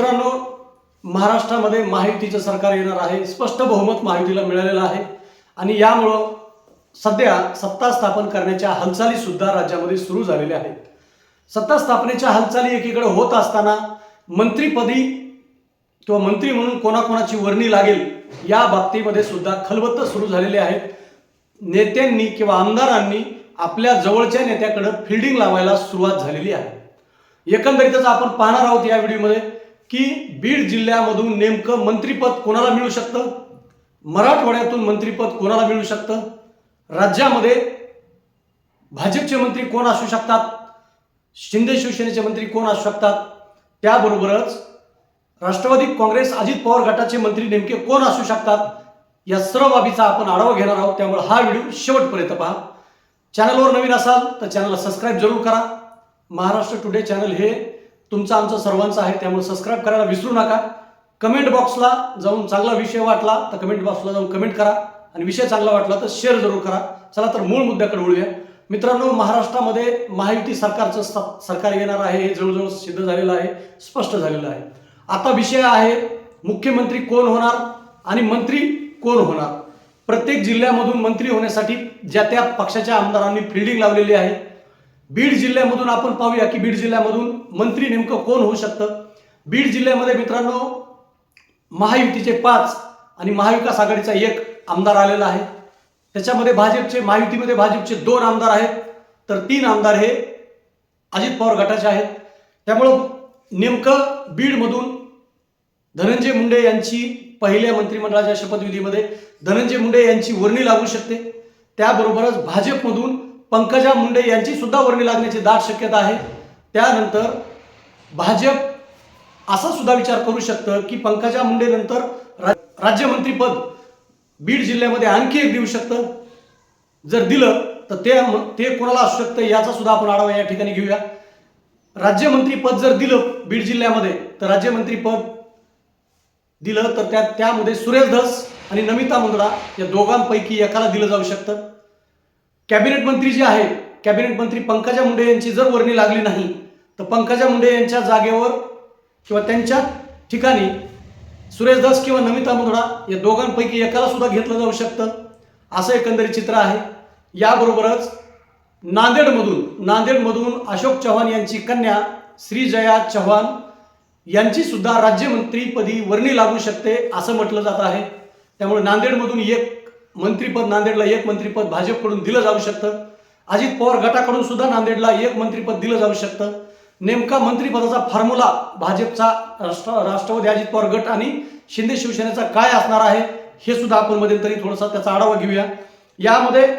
मित्रांनो महाराष्ट्रामध्ये महायुतीचं सरकार येणार आहे स्पष्ट बहुमत महायुतीला मिळालेलं आहे. आणि यामुळं सध्या सत्ता स्थापन करण्याच्या हालचाली सुद्धा राज्यामध्ये सुरू झालेल्या आहेत. सत्ता स्थापनेच्या हालचाली एकीकडे होत असताना मंत्रीपदी किंवा मंत्री म्हणून कोणाकोणाची वर्णी लागेल या बाबतीमध्ये सुद्धा खलबत्त सुरू झालेले आहेत. नेत्यांनी किंवा आमदारांनी आपल्या जवळच्या नेत्याकडं फिल्डिंग लावायला सुरुवात झालेली आहे. एकंदरीतच आपण पाहणार आहोत या व्हिडिओमध्ये की बीड जिल्ह्यामधून नेमकं मंत्रीपद कोणाला मिळू शकतं? मराठवाड्यातून मंत्रीपद कोणाला मिळू शकतं? राज्यामध्ये भाजपचे मंत्री कोण असू शकतात? शिंदे शिवसेनेचे मंत्री कोण असू शकतात? त्याबरोबरच राष्ट्रवादी काँग्रेस अजित पवार गटाचे मंत्री नेमके कोण असू शकतात? या सर्व बाबीचा आपण आढावा घेणार आहोत. त्यामुळे हा व्हिडिओ शेवटपर्यंत पहा. चॅनलवर नवीन असाल तर चॅनलला सबस्क्राईब जरूर करा. महाराष्ट्र टुडे चॅनल हे तुमचा आमचं सर्वांचं आहे त्यामुळे सबस्क्राईब करायला विसरू नका. कमेंट बॉक्सला जाऊन चांगला विषय वाटला तर कमेंट बॉक्सला जाऊन कमेंट करा. आणि विषय चांगला वाटला तर शेअर जरूर करा. चला तर मूळ मुद्द्याकडे वळूया. मित्रांनो महाराष्ट्रामध्ये महायुती सरकारचं सरकार येणार आहे हे जवळजवळ सिद्ध झालेलं आहे स्पष्ट झालेलं आहे. आता विषय आहे मुख्यमंत्री कोण होणार आणि मंत्री कोण होणार? प्रत्येक जिल्ह्यामधून मंत्री होण्यासाठी ज्या त्या पक्षाच्या आमदारांनी फिल्डिंग लावलेली आहे बीड जिल्ह्यामधून आपण पाहूया की बीड जिल्ह्यामधून मंत्री नेमकं कोण होऊ शकतं? बीड जिल्ह्यामध्ये मित्रांनो महायुतीचे पाच आणि महाविकास आघाडीचा एक आमदार आलेला आहे. त्याच्यामध्ये भाजपचे महायुतीमध्ये भाजपचे दोन आमदार आहेत. तर तीन आमदार हे अजित पवार गटाचे आहेत. त्यामुळं नेमकं बीडमधून धनंजय मुंडे यांची पहिल्या मंत्रिमंडळाच्या शपथविधीमध्ये धनंजय मुंडे यांची वर्णी लागू शकते. त्याबरोबरच भाजपमधून पंकजा मुंडे यांची सुद्धा वर्णी लागण्याची दाट शक्यता आहे. त्यानंतर भाजप असा सुद्धा विचार करू शकतं की पंकजा मुंडे नंतर रा- राज्यमंत्रीपद बीड जिल्ह्यामध्ये आणखी एक देऊ शकतं. जर दिलं तर ते ते कोणाला असू शकतं याचा सुद्धा आपण आढावा या ठिकाणी घेऊया. राज्यमंत्रीपद जर दिलं बीड जिल्ह्यामध्ये तर राज्यमंत्रीपद दिलं तर त्या त्यामध्ये सुरेश धस आणि नमिता मुंदडा या दोघांपैकी एकाला दिलं जाऊ शकतं. कॅबिनेट मंत्री जे आहे कॅबिनेट मंत्री पंकजा मुंडे यांची जर वर्णी लागली नाही तर पंकजा मुंडे यांच्या जागेवर किंवा त्यांच्या ठिकाणी सुरेश दास किंवा नमिता मुंदडा या दोघांपैकी एकाला सुद्धा घेतलं जाऊ शकतं. असं एकंदरीत चित्र आहे. याबरोबरच नांदेडमधून नांदेडमधून अशोक चव्हाण यांची कन्या श्रीजया चव्हाण यांची सुद्धा राज्यमंत्रीपदी वर्णी लागू शकते असं म्हटलं जात आहे. त्यामुळे नांदेडमधून एक मंत्रीपद नांदेडला एक मंत्रीपद भाजपकडून दिलं जाऊ शकतं. अजित पवार गटाकडून सुद्धा नांदेडला एक मंत्रीपद दिलं जाऊ शकतं. नेमका मंत्रिपदाचा फॉर्म्युला भाजपचा राष्ट्र राष्ट्रवादी अजित पवार गट आणि शिंदे शिवसेनेचा काय असणार आहे हे सुद्धा आपण मध्यंतरी थोडासा त्याचा आढावा घेऊया. यामध्ये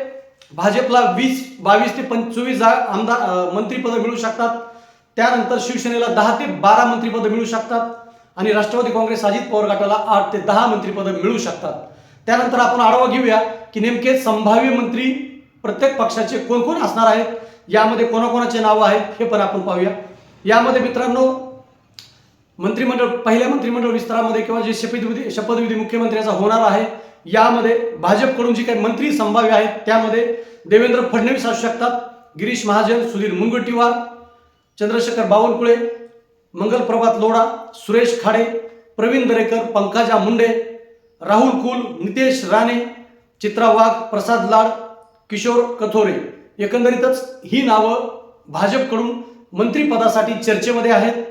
भाजपला वीस बावीस ते पंचवीस जा आमदार अं, मंत्रिपदं मिळू शकतात. त्यानंतर शिवसेनेला दहा ते बारा मंत्रिपदं मिळू शकतात. आणि राष्ट्रवादी काँग्रेस अजित पवार गटाला आठ ते दहा मंत्रिपदं मिळू शकतात. त्यानंतर आपण आढावा घेऊया की नेमके संभाव्य मंत्री प्रत्येक पक्षाचे कोण कोण असणार आहेत? यामध्ये कोणाकोणाचे नावं आहेत हे पण आपण पाहूया. यामध्ये मित्रांनो मंत्रिमंडळ पहिल्या मंत्रिमंडळ विस्तारामध्ये किंवा जे शपथविधी शपथविधी मुख्यमंत्र्याचा होणार आहे यामध्ये भाजपकडून जी काही मंत्री संभाव्य आहेत त्यामध्ये देवेंद्र फडणवीस असू शकतात गिरीश महाजन सुधीर मुनगंटीवार चंद्रशेखर बावनकुळे मंगलप्रभात लोढा सुरेश खाडे प्रवीण दरेकर पंकजा मुंडे राहुल कुल नितेश राणे चित्रा वाघ प्रसाद लाड किशोर कथोरे. एकंदरीतच ही नावं भाजपकडून मंत्रिपदासाठी चर्चेमध्ये आहेत.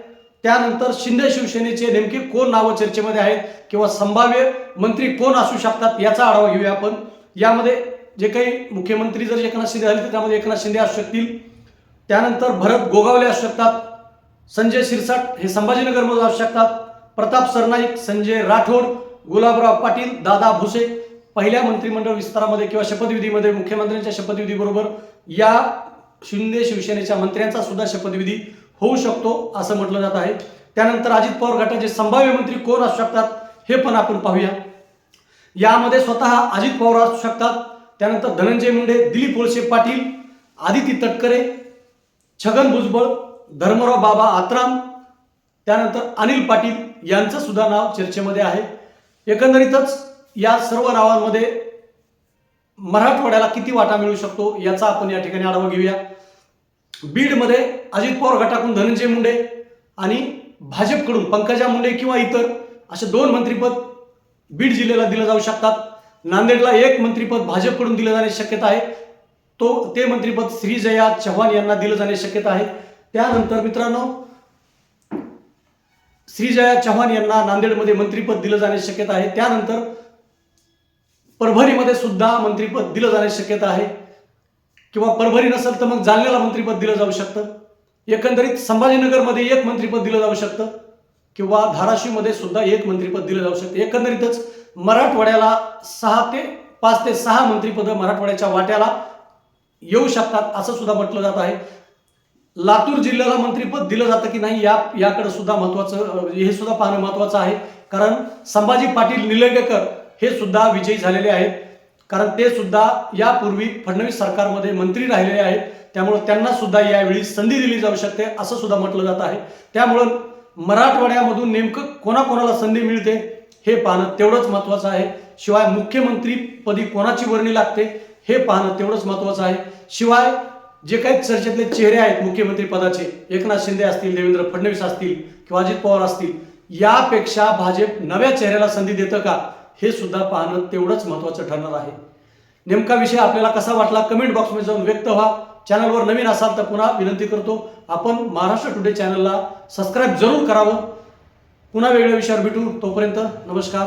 त्यानंतर शिंदे शिवसेनेचे नेमके कोण नावं चर्चेमध्ये आहेत किंवा संभाव्य मंत्री कोण असू शकतात याचा आढावा घेऊया आपण. यामध्ये जे काही मुख्यमंत्री जर एकनाथ शिंदे झाले तर त्यामध्ये एकनाथ शिंदे असू शकतील. त्यानंतर भरत गोगावले असू शकतात. संजय शिरसाट हे संभाजीनगरमध्ये असू शकतात. प्रताप सरनाईक संजय राठोड गुलाबराव पाटील दादा भुसे पहिल्या मंत्रिमंडळ विस्तारामध्ये किंवा शपथविधीमध्ये मुख्यमंत्र्यांच्या शपथविधीबरोबर या शिंदे शिवसेनेच्या मंत्र्यांचा सुद्धा शपथविधी होऊ शकतो असं म्हटलं जात आहे. त्यानंतर अजित पवार गटाचे संभाव्य मंत्री कोण असू शकतात हे पण आपण पाहूया. यामध्ये स्वतः अजित पवार असू शकतात. त्यानंतर धनंजय मुंडे दिलीप वळसे पाटील आदिती तटकरे छगन भुजबळ धर्मराव बाबा आत्राम त्यानंतर अनिल पाटील यांचं सुद्धा नाव चर्चेमध्ये आहे. एकंदरीतच या सर्व नावांमध्ये मराठवाड्याला किती वाटा मिळू शकतो याचा आपण या ठिकाणी आढावा घेऊया. बीडमध्ये अजित पवार गटाकडून धनंजय मुंडे आणि भाजपकडून पंकजा मुंडे किंवा इतर असे दोन मंत्रीपद बीड जिल्ह्याला दिलं जाऊ शकतात. नांदेडला एक मंत्रीपद भाजपकडून दिलं जाण्याची शक्यता आहे. तो ते मंत्रीपद श्रीजया चव्हाण यांना दिलं जाण्याची शक्यता आहे. त्यानंतर मित्रांनो श्रीजया चव्हाण यांना नांदेडमध्ये मंत्रीपद दिलं जाण्याची शक्यता आहे. त्यानंतर परभणीमध्ये सुद्धा मंत्रीपद दिलं जाण्याची शक्यता आहे. किंवा परभणी नसेल तर मग जालन्याला मंत्रीपद दिलं जाऊ शकतं. एकंदरीत संभाजीनगरमध्ये एक मंत्रीपद दिलं जाऊ शकतं. किंवा धाराशिवमध्ये सुद्धा एक मंत्रीपद दिलं जाऊ शकतं. एकंदरीतच मराठवाड्याला सहा ते पाच ते सहा मंत्रीपदं मराठवाड्याच्या वाट्याला येऊ शकतात असं सुद्धा म्हटलं जात आहे. लातूर जिल्ह्याला मंत्रीपद दिलं जातं की नाही या याकडे सुद्धा महत्वाचं हे सुद्धा पाहणं महत्वाचं आहे. कारण संभाजी पाटील निलंगेकर हे सुद्धा विजयी झालेले आहेत. कारण ते सुद्धा यापूर्वी फडणवीस सरकारमध्ये मंत्री राहिलेले आहेत. त्यामुळं त्यांना सुद्धा यावेळी संधी दिली जाऊ शकते असं सुद्धा म्हटलं जात आहे. त्यामुळं मराठवाड्यामधून नेमकं कोणाकोणाला संधी मिळते हे पाहणं तेवढंच महत्वाचं आहे. शिवाय मुख्यमंत्रीपदी कोणाची वर्णी लागते हे पाहणं तेवढंच महत्वाचं आहे. शिवाय जे काही चर्चेतले चेहरे आहेत मुख्यमंत्री पदाचे एकनाथ शिंदे असतील देवेंद्र फडणवीस असतील किंवा अजित पवार असतील यापेक्षा भाजप नव्या चेहऱ्याला संधी देतं का? हे सुद्धा पाहणं तेवढंच महत्वाचं ठरणार आहे. नेमका विषय आपल्याला कसा वाटला? कमेंट बॉक्समध्ये जाऊन व्यक्त व्हा. चॅनलवर नवीन असाल तर पुन्हा विनंती करतो. आपण महाराष्ट्र टुडे चॅनलला सबस्क्राईब जरूर करावं. पुन्हा वेगळ्या विषयावर भेटू. तोपर्यंत नमस्कार.